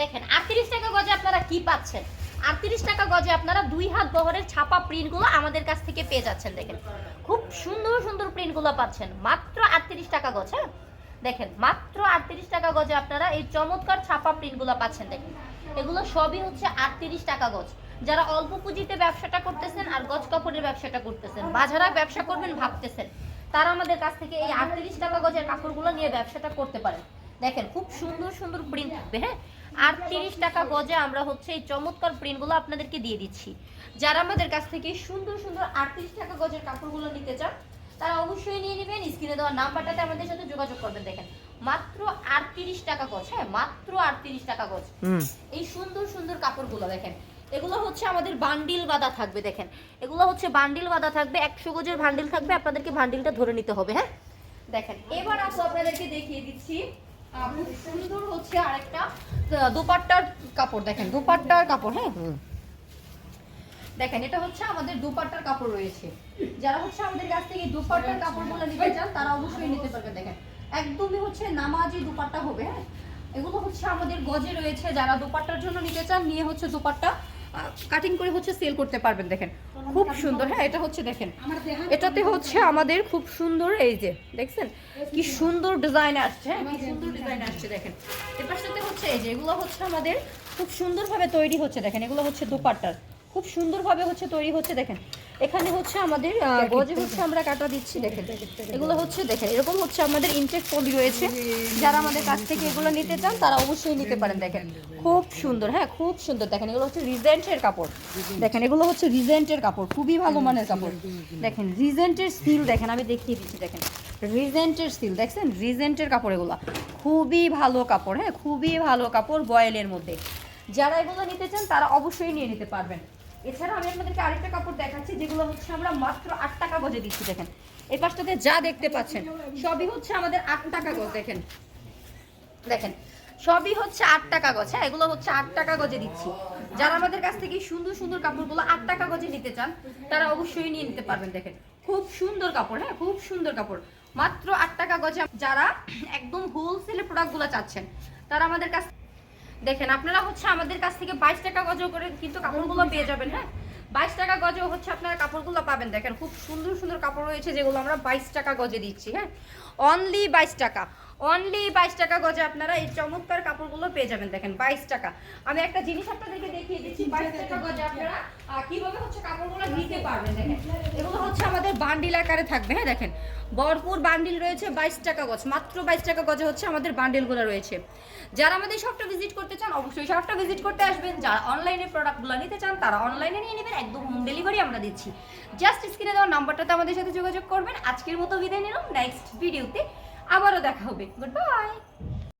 দেখেন, আটত্রিশ টাকা গজে আপনারা কি পাচ্ছেন? আটত্রিশ টাকা গজে আপনারা দুই হাত বহরের ছাপা প্রিন্টগুলো আমাদের কাছ থেকে পেয়ে যাচ্ছেন, দেখেন। খুব সুন্দর সুন্দর প্রিন্টগুলো পাচ্ছেন। মাত্র আটত্রিশ টাকা গজ হ্যাঁ? দেখেন, মাত্র আটত্রিশ টাকা গজে আপনারা এই চমৎকার ছাপা প্রিন্টগুলো পাচ্ছেন, দেখেন। এগুলো সবই হচ্ছে আটত্রিশ টাকা গজ। যারা অল্প পুঁজিতে ব্যবসাটা করতেছেন আর গজ কাপড়ের ব্যবসাটা করতেছেন বাজারা ব্যবসা করবেন ভাবতেছেন, তারা আমাদের কাছ থেকে এই আটত্রিশ টাকা গজের কাপড়গুলো নিয়ে ব্যবসাটা করতে পারেন। দেখেন খুব সুন্দর সুন্দর প্রিন্ট থাকবে হ্যাঁ? আটত্রিশ টাকা গজে আমরা হচ্ছে এই চমৎকার প্রিন্টগুলো আপনাদেরকে দিয়ে দিচ্ছি। যারা আমাদের কাছ থেকে সুন্দর সুন্দর আটত্রিশ টাকা গজের কাপড়গুলো নিতে চান তারা অবশ্যই নিয়ে নেবেন। স্ক্রিনে দেওয়া নাম্বারটাতে আমাদের সাথে যোগাযোগ করবেন দেখেন। মাত্র আটত্রিশ টাকা গজ হ্যাঁ? মাত্র আটত্রিশ টাকা গজ। এই সুন্দর সুন্দর কাপড়গুলো দেখেন। এগুলো হচ্ছে আমাদের বান্ডিল বাঁধা থাকবে দেখেন। এগুলো হচ্ছে বান্ডিল বাঁধা থাকবে একশো গজের বান্ডিল থাকবে আপনাদেরকে বান্ডিলটা ধরে নিতে হবে হ্যাঁ? দেখেন এবার আপু আপনাদেরকে দেখিয়ে দিচ্ছি। সুন্দর হচ্ছে আরেকটা আহ, কাপড় দেখেন দুপাট্টার কাপড় হ্যাঁ? দেখেন এটা হচ্ছে আমাদের দুপাট্টার কাপড় রয়েছে। যারা হচ্ছে আমাদের কাছ থেকে দুপাট্টার কাপড়গুলো নিতে চান তারা অবশ্যই নিতে পারবেন দেখেন। একদমই হচ্ছে নামাজি দুপাট্টা হবে হ্যাঁ? এগুলো হচ্ছে আমাদের গজে রয়েছে যারা দুপাট্টার জন্য নিতে চান নিয়ে হচ্ছে দুপাট্টা। কাটিং করে হচ্ছে সেল করতে পারবেন দেখেন। খুব সুন্দর হ্যাঁ এটা হচ্ছে দেখেন। এটাতে হচ্ছে আমাদের খুব সুন্দর এই যে দেখছেন? কি সুন্দর ডিজাইন আসছে হ্যাঁ কি সুন্দর ডিজাইন আসছে। দেখেন। এর সাথে হচ্ছে এই যে এগুলো হচ্ছে আমাদের খুব সুন্দরভাবে তৈরি হচ্ছে দেখেন এগুলো হচ্ছে দুপাট্টার খুব সুন্দরভাবে হচ্ছে তৈরি হচ্ছে দেখেন। এখানে হচ্ছে আমাদের গজে হচ্ছে আমরা কাটা দিচ্ছি দেখেন। এগুলো হচ্ছে দেখেন এরকম হচ্ছে আমাদের ইনটেক পলি রয়েছে। যারা আমাদের কাছ থেকে এগুলো নিতে চান তারা অবশ্যই নিতে পারেন দেখেন। খুব সুন্দর হ্যাঁ খুব সুন্দর। দেখেন এগুলো হচ্ছে রিজেন্টের কাপড়। দেখেন এগুলো হচ্ছে রিজেন্টের কাপড় খুবই ভালো মানের কাপড়। দেখেন রিজেন্টের সিল দেখেন আমি দেখিয়ে দিচ্ছি দেখেন। রিজেন্টের সিল দেখছেন? রিজেন্টের কাপড় এগুলো। খুবই ভালো কাপড় হ্যাঁ খুবই ভালো কাপড় বয়েলের মধ্যে। যারা এগুলো নিতে চান তারা অবশ্যই নিয়ে নিতে পারবেন। এছাড়া আমি আপনাদেরকে আরেকটা কাপড় দেখাচ্ছি, যেগুলো হচ্ছে আমরা মাত্র আট টাকা গজে দিচ্ছি, দেখেন। এই পাশটাতে যা দেখতে পাচ্ছেন, সবই হচ্ছে আমাদের আট টাকা গজ, দেখেন। দেখেন, সবই হচ্ছে আট টাকা গজ হ্যাঁ এগুলো হচ্ছে আট টাকা গজে দিচ্ছি। যারা আমাদের কাছ থেকে সুন্দর সুন্দর কাপড়গুলো আট টাকা গজে নিতে চান, তারা অবশ্যই নিয়ে নিতে পারবেন, দেখেন। খুব সুন্দর কাপড় হ্যাঁ খুব সুন্দর কাপড়। মাত্র আট টাকা গজে যারা একদম হোলসেলে প্রোডাক্টগুলো চাচ্ছেন, তারা আমাদের কাছ দেখেন আপনারা হচ্ছে আমাদের কাছ থেকে বাইশ টাকা গজ করে কিন্তু কাপড়গুলো পেয়ে যাবেন হ্যাঁ? বাইশ টাকা গজে হচ্ছে আপনারা কাপড়গুলো পাবেন দেখেন খুব সুন্দর সুন্দর কাপড় রয়েছে যেগুলো আমরা বাইশ টাকা গজে দিচ্ছি হ্যাঁ? অনলি বাইশ টাকা অনলি বাইশ টাকা গজে আপনারা এই চমৎকার কাপড়গুলো পেয়ে যাবেন দেখেন বাইশ টাকা। আমি একটা জিনিস আপনাদেরকে দেখিয়ে দিচ্ছি বাইশ টাকা গজে আপনারা কীভাবে হচ্ছে কাপড়গুলো নিতে পারবেন দেখেন এগুলো হচ্ছে আমাদের বান্ডিল আকারে থাকবে। হ্যাঁ দেখেন ভরপুর বান্ডিল রয়েছে বাইশ টাকা গজ মাত্র বাইশ টাকা গজে হচ্ছে আমাদের বান্ডিলগুলো রয়েছে। যারা আমাদের শপটা ভিজিট করতে চান অবশ্যই শপটা ভিজিট করতে আসবেন। যারা অনলাইনে প্রোডাক্টগুলো নিতে চান তারা অনলাইনে নিয়ে নেবেন একদম হোম ডেলিভারি আমরা দিচ্ছি। জাস্ট স্ক্রিনে দেওয়া নাম্বারটাতে আমাদের সাথে যোগাযোগ করবেন। আজকের মতো বিদায় নিলাম। নেক্সট ভিডিওতে আবারও দেখা হবে। Good bye